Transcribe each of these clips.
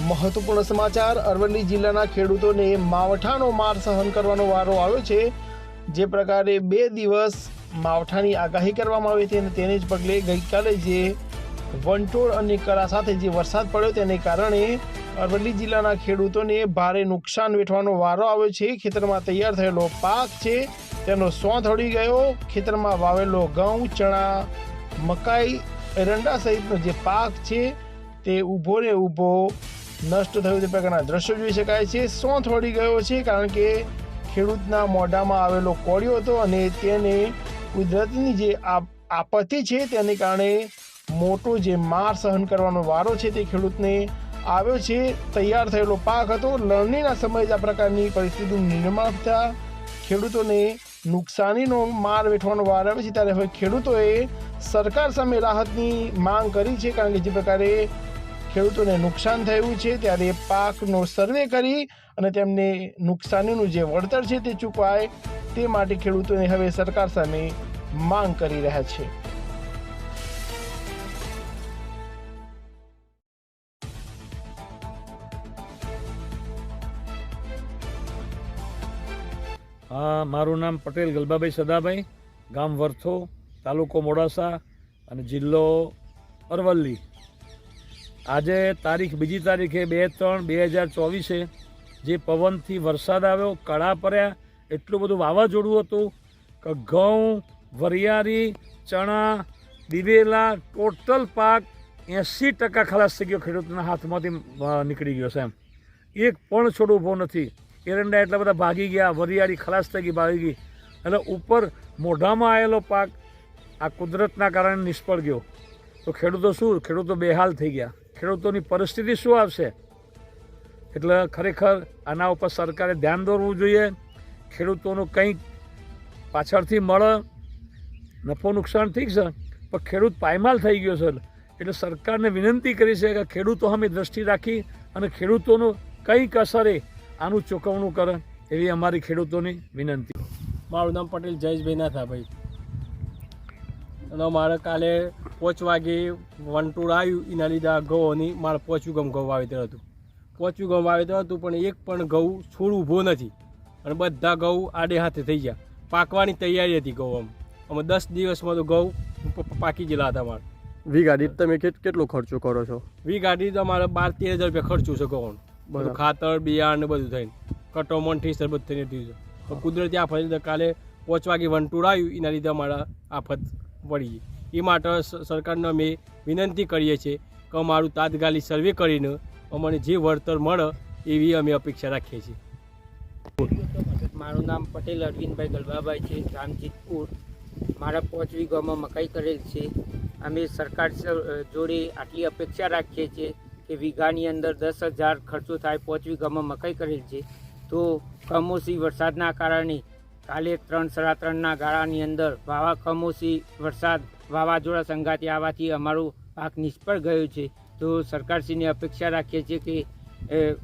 મહત્વપૂર્ણ સમાચાર. અરવલ્લી જિલ્લાના ખેડૂતોને માવઠાનો માર સહન કરવાનો વારો આવ્યો છે. જે પ્રકારે બે દિવસ માવઠાની આગાહી કરવામાં આવી હતી અને તેને જ પગલે ગઈકાલે જે વંટોળ અને કરા સાથે જે વરસાદ પડ્યો તેને કારણે અરવલ્લી જિલ્લાના ખેડૂતોને ભારે નુકસાન વેઠવાનો વારો આવ્યો છે. ખેતરમાં તૈયાર થયેલો પાક છે, તેનો સોંથ હળી ગયો. ખેતરમાં વાવેલો ઘઉં, ચણા, મકાઈ, એરંડા સહિતનો જે પાક છે, તે ઊભો ને ઊભો નષ્ટ થયું તે પ્રકારના દ્રશ્યો જોઈ શકાય છે. સોંથ વળી ગયો છે કારણ કે ખેડૂતના મોઢામાં આવેલો કોળિયો હતો અને તેને કુદરતની જે આપત્તિ છે તેને કારણે મોટો જે માર સહન કરવાનો વારો છે તે ખેડૂતને આવ્યો છે. તૈયાર થયેલો પાક હતો. લણણીના સમયે જ આ પ્રકારની પરિસ્થિતિનું નિર્માણ થતાં ખેડૂતોને નુકસાનીનો માર વેઠવાનો વાર આવે છે. ત્યારે હવે ખેડૂતોએ સરકાર સામે રાહતની માંગ કરી છે કારણ કે જે પ્રકારે ખેડૂતોને નુકસાન થયું છે ત્યારે પાકનો સર્વે કરી અને તેમને નુકસાનીનું જે વળતર છે તે ચૂકવાય તે માટે ખેડૂતોને હવે સરકાર સામે માંગ કરી રહ્યા છે. મારું નામ પટેલ ગલબાભાઈ સદાભાઈ, ગામ વરથો, તાલુકો મોડાસા અને જિલ્લો અરવલ્લી. આજે તારીખ બીજી તારીખે બે ત્રણ બે હજાર ચોવીસે, જે પવનથી વરસાદ આવ્યો, કળા પડ્યા, એટલું બધું વાવાઝોડું હતું કે ઘઉં, વરિયાળી, ચણા, દિવેલા, ટોટલ પાક એંસી ટકા ખલાસ થઈ ગયો. ખેડૂતના હાથમાંથી નીકળી ગયો છે એમ. એક પણ છોડ ઊભો નથી. એરંડા એટલા બધા ભાગી ગયા, વરિયાળી ખલાસ થઈ ગઈ, ભાગી ગઈ. એટલે ઉપર મોઢામાં આવેલો પાક આ કુદરતના કારણે નિષ્ફળ ગયો. તો ખેડૂતો શું? ખેડૂતો બેહાલ થઈ ગયા. ખેડૂતોની પરિસ્થિતિ શું આવશે? એટલે ખરેખર આના ઉપર સરકારે ધ્યાન દોરવું જોઈએ. ખેડૂતોનું કંઈક પાછળથી મળે. નફો નુકસાન ઠીક છે, પણ ખેડૂત પાયમાલ થઈ ગયો છે. એટલે સરકારને વિનંતી કરી છે કે ખેડૂતો સામે દ્રષ્ટિ રાખી અને ખેડૂતોનું કંઈક અસરે આનું ચૂકવણું કરે એવી અમારી ખેડૂતોની વિનંતી. મારું નામ પટેલ જયેશભાઈ નાથાભાઈ. અને મારે કાલે પાંચ વાગે વંટોળ આવ્યું એના લીધે આ ઘઉંની મારે પોચું ગમ ઘઉં વાવેતર હતું. પોચું ગમ વાવેતર હતું પણ એક પણ ઘઉં છોડ ઊભો નથી. અને બધા ઘઉં આડે હાથે થઈ ગયા. પાકવાની તૈયારી હતી ઘઉં આમ. અમે દસ દિવસમાં તો ઘઉં પાકી ગયેલા હતા મારે વી ગાડી તમે કેટ- કેટલો ખર્ચો કરો છો? વી ગાડી તો મારે બાર તેર હજાર રૂપિયા ખર્ચું છે ઘઉં બધું ખાતર બિયારણ ને બધું થઈને. કટોમણથી બધું થઈને થયું છે. કુદરતી આફત કાલે પાંચ વાગે વંટોળ આવ્યું એના લીધે અમારા આફત પડી ગઈ. એ માટે સરકારને અમે વિનંતી કરીએ છીએ કે અમારું તાત્કાલિક સર્વે કરીને અમને જે વળતર મળે એવી અમે અપેક્ષા રાખીએ છીએ. મારું નામ પટેલ અરવિંદભાઈ ગલવાભાઈ છે રામજીતપુર મારા પાંચ વીઘામાં મકાઈ કરેલ છે. અમે સરકાર જોડે આટલી અપેક્ષા રાખીએ છીએ કે વીઘાની અંદર દસ હજાર ખર્ચો થાય, પાંચ વીઘામાં મકાઈ કરેલ છે. તો કમોસી વરસાદના કારણે કાલે ત્રણ સાડા ત્રણના ગાળાની અંદર વાવા કમોસી વરસાદ વાવાઝોડા સંગાતે આવવાથી અમારો પાક નિષ્ફળ ગયો છે. તો સરકારશ્રીને અપેક્ષા રાખીએ છીએ કે એ,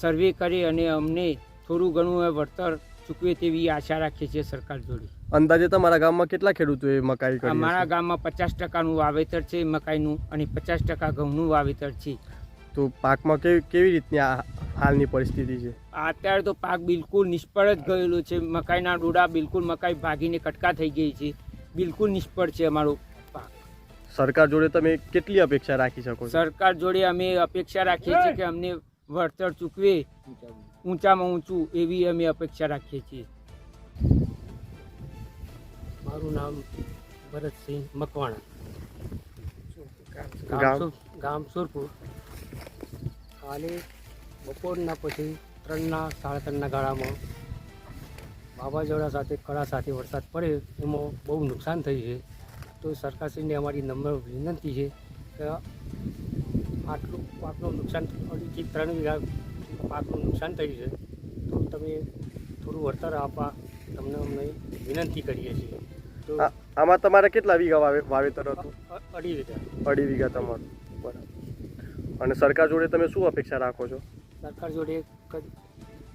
સર્વે કરી અને અમને થોડું ઘણું વળતર ચૂકવે તેવી આશા રાખીએ છીએ સરકાર જોડે. અંદાજે તમારા ગામમાં કેટલા ખેડૂતોએ મકાઈ કરી અમારા ગામમાં પચાસ ટકાનું વાવેતર છે મકાઈનું અને પચાસ ટકા ઘઉંનું વાવેતર છે. તો પાકમાં કેવી કેવી રીતની હાલની પરિસ્થિતિ છે? અત્યારે તો પાક બિલકુલ નિષ્ફળ જ ગયેલો છે. મકાઈના ડોડા બિલકુલ મકાઈ ભાગીને કટકા થઈ ગઈ છે. બિલકુલ નિષ્ફળ છે અમારો સરકાર જોડે તમે કેટલી અપેક્ષા રાખી શકો સરકાર જોડે અમે અપેક્ષા રાખીએ છીએ કે અમને વળતર ચૂકવે ઊંચામાં ઊંચું એવી અમે અપેક્ષા રાખીએ છીએ. મારું નામ ભરતસિંહ મકવાણા. ગામ? ગામ સુરપુર. કાલે બપોરના પછી ત્રણના સાડા ત્રણના ગાળામાં વાવાઝોડા સાથે કળા સાથે વરસાદ પડે એમાં બહુ નુકસાન થયું છે. તો સરકારશ્રીને અમારી નમ્ર વિનંતી છે કે આટલું પાકનું નુકસાન અઢીથી ત્રણ વીઘા પાકનું નુકસાન થયું છે તો તમે થોડું વળતર આપવા તમને અમને વિનંતી કરીએ છીએ. તો આમાં તમારે કેટલા વીઘા વાવે- વાવેતર હતું? અઢી વીઘા. અઢી વીઘા તમારું. બરાબર. અને સરકાર જોડે તમે શું અપેક્ષા રાખો છો? સરકાર જોડે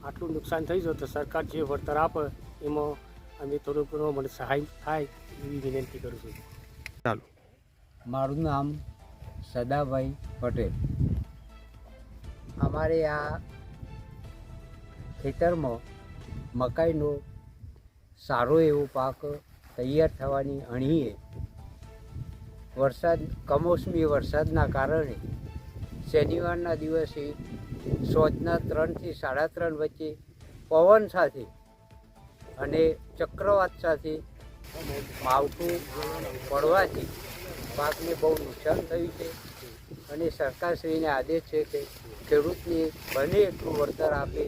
આટલું નુકસાન થઈ જાય તો સરકાર જે વળતર આપે એમાં અમે થોડું ઘણો મને સહાય થાય એવી વિનંતી કરું છું. ચાલો. મારું નામ સદાભાઈ પટેલ. અમારે આ ખેતરમાં મકાઈનો સારો એવો પાક તૈયાર થવાની અણીએ. વરસાદ, કમોસમી વરસાદના કારણે શનિવારના દિવસે સોજના ત્રણથી સાડા ત્રણ વચ્ચે પવન સાથે અને ચક્રવાત સાથે માવઠું પડવાથી પાકને બહુ નુકસાન થયું છે. અને સરકારશ્રીને આદેશ છે કે ખેડૂતને બને એટલું વળતર આપે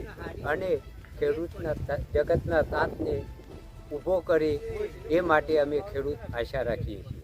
અને ખેડૂતના જગતના તાતને ઊભો કરે એ માટે અમે ખેડૂત આશા રાખીએ છીએ.